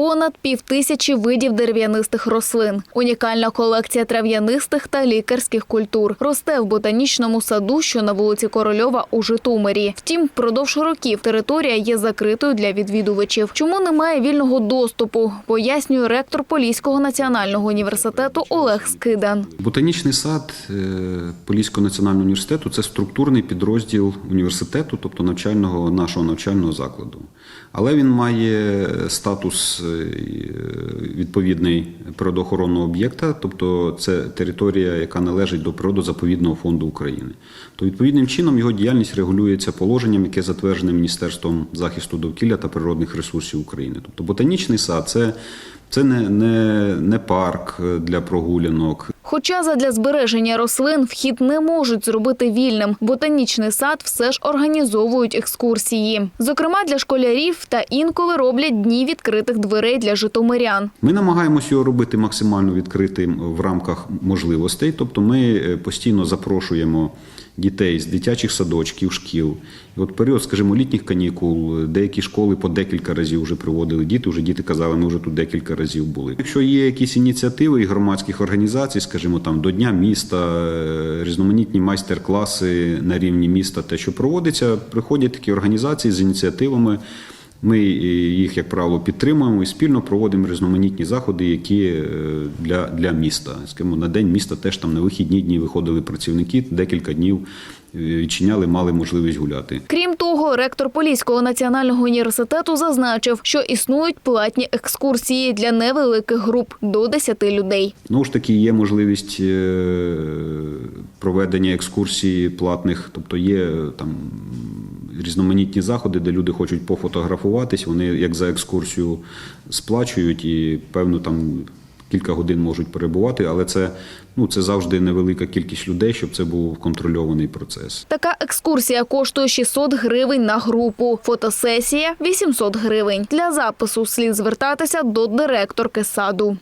понад півтисячі видів дерев'янистих рослин. Унікальна колекція трав'янистих та лікарських культур росте в ботанічному саду, що на вулиці Корольова у Житомирі. Втім, впродовж років територія є закритою для відвідувачів. Чому немає вільного доступу? Пояснює ректор Поліського національного університету Олег Скидан. Ботанічний сад е, Поліського національного університету це структурний підрозділ університету, тобто навчального нашого навчального закладу. Але він має статус е, відповідний природоохоронного об'єкта, тобто це територія, яка належить до природозаповідного фонду України. То відповідним чином його діяльність регулюється положенням, яке затверджене Міністерством захисту довкілля та природних ресурсів України. Тобто ботанічний сад це, це не, не, не парк для прогулянок, Хоча задля збереження рослин вхід не можуть зробити вільним, ботанічний сад все ж організовують екскурсії. Зокрема, для школярів та інколи роблять дні відкритих дверей для житомирян. Ми намагаємося його робити максимально відкритим в рамках можливостей. Тобто ми е, постійно запрошуємо дітей з дитячих садочків, шкіл. І от період, скажімо, літніх канікул, деякі школи по декілька разів вже приводили діти. Вже діти казали, ми вже тут декілька разів були. Якщо є якісь ініціативи і громадських організацій, скажімо, там до Дня міста, е, різноманітні майстер-класи на рівні міста, те, що проводиться, приходять такі організації з ініціативами. Ми їх, як правило, підтримуємо і спільно проводимо різноманітні заходи, які е, для, для міста. Скажімо, на день міста теж там на вихідні дні виходили працівники, декілька днів е, відчиняли, мали можливість гуляти. Крім того, ректор Поліського національного університету зазначив, що існують платні екскурсії для невеликих груп до 10 людей. Знову ж таки, є можливість е, проведення екскурсій платних, тобто є е, там різноманітні заходи, де люди хочуть пофотографуватись, вони як за екскурсію сплачують і певно там кілька годин можуть перебувати, але це, ну, це завжди невелика кількість людей, щоб це був контрольований процес. Така екскурсія коштує 600 гривень на групу. Фотосесія 800 гривень. Для запису слід звертатися до директорки саду.